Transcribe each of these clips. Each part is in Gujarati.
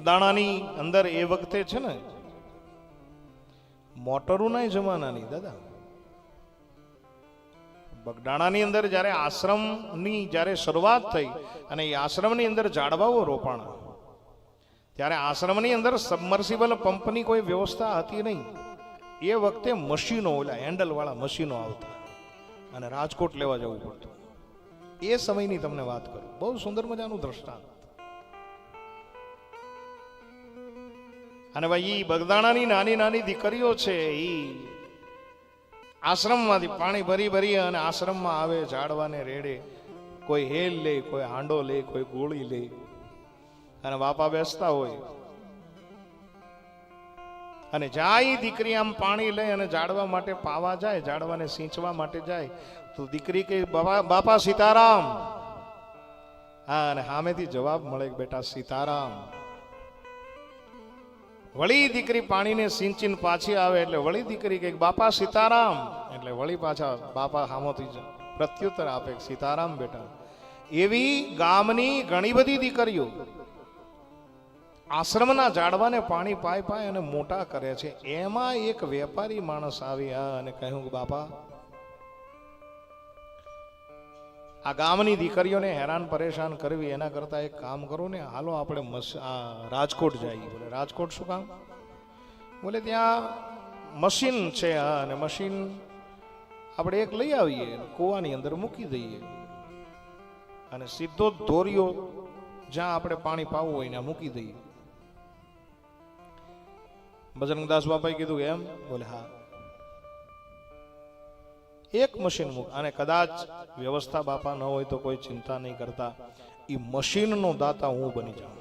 બગદાણાની અંદર એ વખતે છે ને, મોટરોના જમાનાની દાદા. બગદાણાની અંદર જ્યારે આશ્રમની જ્યારે શરૂઆત થઈ અને એ આશ્રમની અંદર ઝાડવાઓ રોપાણા, ત્યારે આશ્રમની અંદર સબમર્સિબલ પંપની કોઈ વ્યવસ્થા હતી નહીં. એ વખતે મશીનો ઓલા, હેન્ડલવાળા મશીનો આવતા અને રાજકોટ લેવા જવું પડતું. એ સમયની તમને વાત કરું. બહુ સુંદર મજાનું દ્રષ્ટાંત. અને ભાઈ, ઈ બગદાણાની નાની નાની દીકરીઓ છે એ આશ્રમમાંથી પાણી ભરી ભરી અને આશ્રમમાં આવે, ઝાડવાને રેડે, કોઈ હેલ લે, કોઈ હાંડો લે, કોઈ ગોળી લે. અને બાપા બેસતા હોય. અને જાય દીકરી આમ પાણી લે અને ઝાડવા માટે પાવા જાય, ઝાડવાને સિંચવા માટે જાય, તો દીકરી કે બાપા સીતારામ. હા, અને સામેથી જવાબ મળે કે, બેટા, સીતારામ. વળી દીકરી પાણીને સિંચીને પાછી આવે એટલે વળી દીકરી કે, બાપા, સીતારામ. એટલે વળી પાછા બાપા હામોથી પ્રત્યુત્તર આપે સીતારામ બેટા. એવી ગામની ઘણી બધી દીકરીઓ આશ્રમના ઝાડવાને પાણી પાય પાય અને મોટા કરે છે. એમાં એક વેપારી માણસ આવી આ અને કહ્યું કે, બાપા આ ગામની દીકરીઓને હેરાન પરેશાન કરવી, એના કરતા એક કામ કરો ને, હાલો આપણે મસ- રાજકોટ જઈએ. બોલે, રાજકોટ શું કામ? બોલે, ત્યાં મશીન છે, હા, અને મશીન આપણે એક લઈ આવીએ, કૂવાની અંદર મૂકી દઈએ. અને સીધો જ ધોરીઓ જ્યાં આપણે પાણી પાવું હોય ત્યાં મૂકી દઈએ. બજરંગદાસ બાપાએ કીધું એમ? બોલે, હા. એક મશીન મૂક. અને કદાચ વ્યવસ્થા બાપા ન હોય તો કોઈ ચિંતા નહીં કરતા. એ મશીનનો દાતા હું બની જાઉં.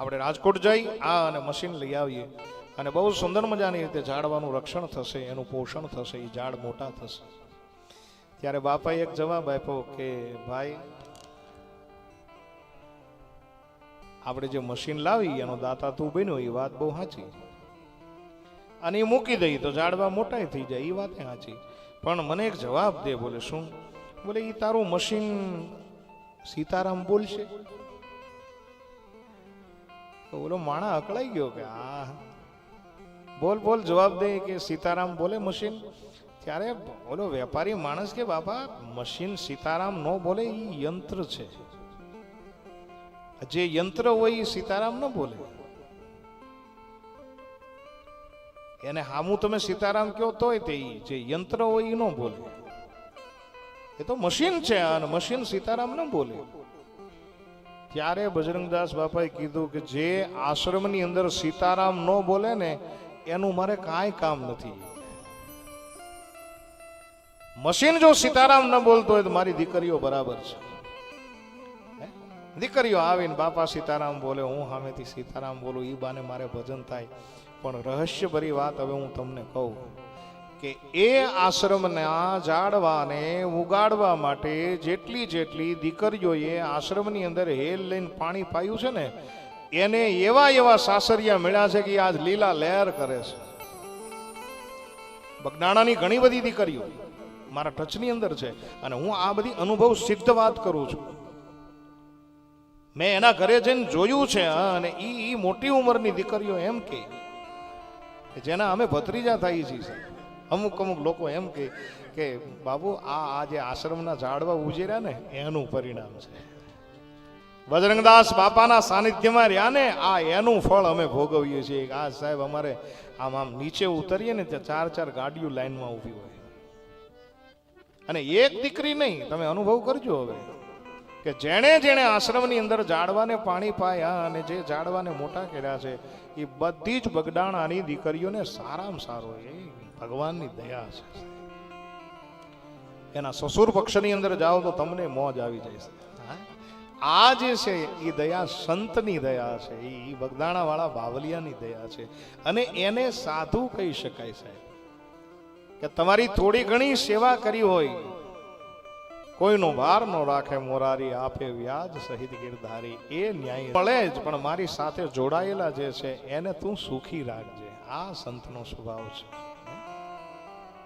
આપણે રાજકોટ જઈ આ અને મશીન લઈ આવીએ. અને બહુ સુંદર મજાની રીતે ઝાડવાનું રક્ષણ થશે, એનું પોષણ થશે એ ઝાડ મોટા થશે. ત્યારે બાપાએ એક જવાબ આપ્યો કે, ભાઈ, આપણે જે મશીન લાવી, એનો દાતા તું બન્યો એ વાત બહુ સાચી અને એ મૂકી દઈ તો ઝાડવા મોટાઈ થઈ જાય એ વાત સાચી પણ મને એક જવાબ દે, બોલે, શું? બોલે એ તારું મશીન સીતારામ બોલશે. તો બોલો, માણા અકળાઈ ગયો કે? આ બોલ બોલ, જવાબ દે કે સીતારામ બોલે મશીન? ત્યારે બોલો, વેપારી માણસ કે, બાપા, મશીન સીતારામ ન બોલે એ યંત્ર છે. જે યંત્ર હોય એ સીતારામ ન બોલે. એને હામું તમે સીતારામ કહો તોય તે જે યંત્ર હોય એ ન બોલે. એ તો મશીન છે અને મશીન સીતારામ ન બોલે. ત્યારે બજરંગદાસ બાપાએ કીધું કે જે આશ્રમની અંદર સીતારામ ન બોલે ને, એનું મારે કાંઈ કામ નથી. મશીન જો સીતારામ ન બોલતો હોય તો મારી દીકરીઓ બરાબર છે? દીકરીઓ આવીને બાપા સીતારામ બોલે, હું સામેથી સીતારામ બોલું એ બાને મારે ભજન થાય. પણ રહસ્યભરી વાત હવે હું તમને કહું કે એ આશ્રમના ઝાડવાને ઉગાડવા માટે જેટલી જેટલી દીકરીઓએ આશ્રમની અંદર હેલ લઈને પાણી પાયું છે ને, એને એવા એવા સાસરિયા મળ્યા છે કે આજ લીલા લહેર કરે છે. બગદાણાની ઘણી બધી દીકરીઓ મારા ટચની અંદર છે અને હું આ બધી અનુભવ સિદ્ધ વાત કરું છું. મેં એના ઘરે જઈને જોયું છે અને એ મોટી ઉંમરની દીકરીઓ એમ કે કે જેના અમે ભત્રીજા થઈએ છીએ. અમુક અમુક લોકો એમ કે કે બાબુ, આ આ જે આશ્રમના ઝાડવા ઉજેર્યા ને, એનું પરિણામ છે. બજરંગદાસ બાપાના સાનિધ્યમાં રહ્યા ને, આ એનું ફળ અમે ભોગવીએ છીએ. આ સાહેબ અમારે આમ આમ નીચે ઉતરીએ ને, ત્યાં ચાર ચાર ગાડીઓ લાઈનમાં ઊભી હોય. અને એક દીકરી નહીં, તમે અનુભવ કરજો હવે. કે જેણે જેણે આશ્રમની અંદર ઝાડવાને પાણી પાયા અને જે ઝાડવાને મોટા કર્યા છે, એ બધી જ બગડાણાની દીકરીઓને સારામાં સારો એ ભગવાનની દયા છે. એના સસુર પક્ષની અંદર જાઓ તો તમને મોજ આવી જાય છે? આ જે છે, એ દયા સંતની દયા છે, એ બગદાણાવાળા બાવલિયાની દયા છે. અને એને સાધુ કહી શકાય સાહેબ, કે તમારી થોડી ઘણી સેવા કરી હોય કોઈનો વાર નો રાખે, મોરારી આપે વ્યાજ સહિત ગીરધારી. એ ન્યાય મળે જ, પણ મારી સાથે જોડાયેલા જે છે, એને તું સુખી રાખજે. આ સંતનો સ્વભાવ છે.